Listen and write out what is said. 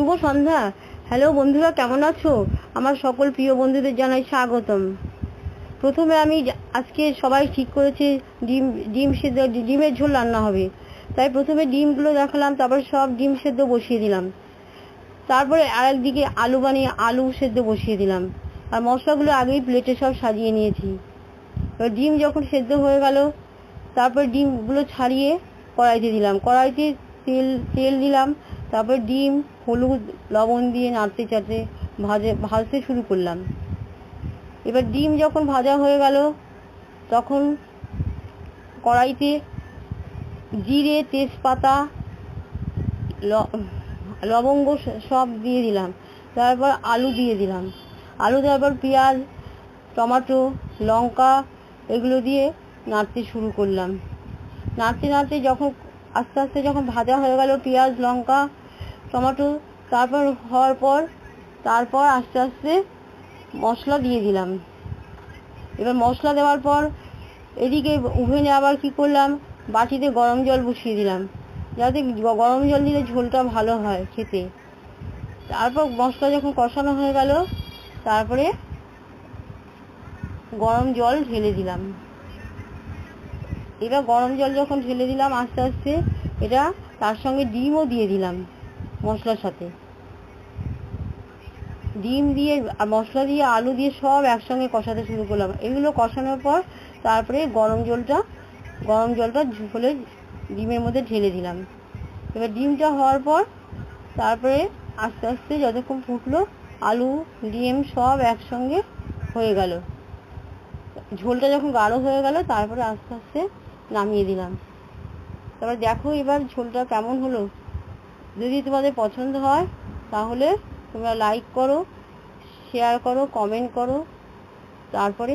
শুভ সন্ধ্যা। Hello বন্ধুরা, কেমন আছো? আমার সকল প্রিয় বন্ধুদের জানাই স্বাগতম। প্রথমে আমি আজকে সবাই ঠিক করেছে, ডিম ডিম সেদ্ধ ডিমের ঝোল রান্না হবে। তাই প্রথমে ডিমগুলো দেখালাম, তারপর সব ডিম সেদ্ধ বসিয়ে দিলাম। তারপরে আরেকদিকে আলু বানিয়ে আলু সেদ্ধ বসিয়ে দিলাম। আর মশলাগুলো আগেই প্লেটে সব সাজিয়ে নিয়েছি। এবার ডিম যখন সেদ্ধ হয়ে গেল, তারপর ডিমগুলো ছাড়িয়ে কড়াইতে দিলাম। কড়াইতে তেল তেল দিলাম, তারপর ডিম হলুদ, লবণ দিয়ে নাড়তে চাড়তে ভাজে, ভাজতে শুরু করলাম। এবার ডিম যখন ভাজা হয়ে গেল, তখন কড়াইতে জিরে, তেজপাতা লবঙ্গ সব দিয়ে দিলাম। তারপর আলু দিয়ে দিলাম। আলু দেওয়ার পর পেঁয়াজ, টমেটো, লঙ্কা এগুলো দিয়ে নাড়তে শুরু করলাম। নাড়তে নাড়তে যখন আস্তে আস্তে যখন ভাজা হয়ে গেল, পেঁয়াজ, লঙ্কা টমেটো তারপর হওয়ার পর, তারপর আস্তে আস্তে মশলা দিয়ে দিলাম। এবার মশলা দেওয়ার পর এদিকে ওভেনে আবার কি করলাম, বাটিতে গরম জল বসিয়ে দিলাম। যাতে গরম জল দিলে ঝোলটা ভালো হয় খেতে। তারপর মশলা যখন কষানো হয়ে গেল, তারপরে গরম জল ঢেলে দিলাম। এবার গরম জল যখন ঢেলে দিলাম, আস্তে আস্তে এটা তার সঙ্গে ডিমও দিয়ে দিলাম। মশলার সাথে। ডিম দিয়ে, মশলা দিয়ে, আলু দিয়ে সব একসঙ্গে কষাতে শুরু করলাম। এগুলো কষানোর পর তারপরে গরম জলটা গরম জলটা ঝোলে ডিমের মধ্যে ঢেলে দিলাম। এবার ডিমটা হওয়ার পর তারপরে আস্তে আস্তে যতক্ষণ ফুটলো আলু, ডিম সব একসঙ্গে হয়ে গেল। ঝোলটা যখন গাঢ় হয়ে গেল তারপরে আস্তে আস্তে নামিয়ে দিলাম। তারপর দেখো এবার ঝোলটা কেমন হলো। যদি তোমাদের পছন্দ হয় তাহলে তোমরা লাইক করো শেয়ার করো কমেন্ট করো তারপরে